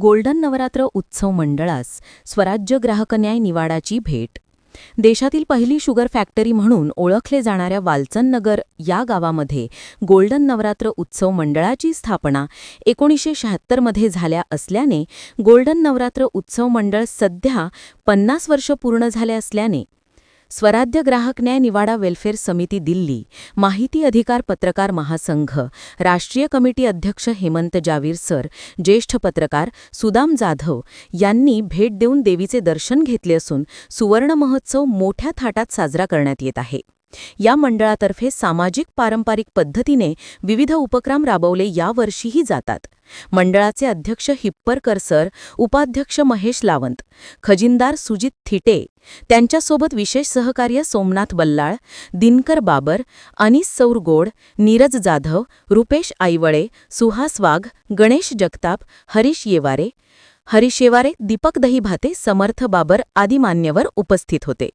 Golden Navratra उत्सव मंडळास स्वराज्य ग्राहक न्याय निवाडाची भेट. देशातील पहिली शुगर फॅक्टरी म्हणून ओळखले जाणाऱ्या वालचंदनगर या गावामध्ये गोल्डन नवरात्र उत्सव मंडळाची स्थापना एकोणीसशे शहात्तरमध्ये झाल्या असल्याने गोल्डन नवरात्र उत्सव मंडळ सध्या पन्नास वर्ष पूर्ण झाले असल्याने स्वराज्य ग्राहक न्याय निवाडा वेल्फेअर समिती दिल्ली माहिती अधिकार पत्रकार महासंघ राष्ट्रीय कमिटी अध्यक्ष हेमंत जावीर सर ज्येष्ठ पत्रकार सुदाम जाधव यांनी भेट देऊन देवीचे दर्शन घेतले असून सुवर्ण महोत्सव मोठ्या थाटात साजरा करण्यात येत आहे. या मंडळातर्फे सामाजिक पारंपरिक पद्धतीने विविध उपक्रम राबवले यावर्षीही जातात. मंडळाचे अध्यक्ष हिप्परकर सर उपाध्यक्ष महेश लावंत खजिनदार सुजित थिटे त्यांच्यासोबत विशेष सहकार्य सोमनाथ बल्लाळ दिनकर बाबर अनिस सौरगोड नीरज जाधव रुपेश आईवळे सुहास वाघ गणेश जगताप हरीश येवारे हरीश येवारे दीपक दहीभाते समर्थ बाबर आदी मान्यवर उपस्थित होते.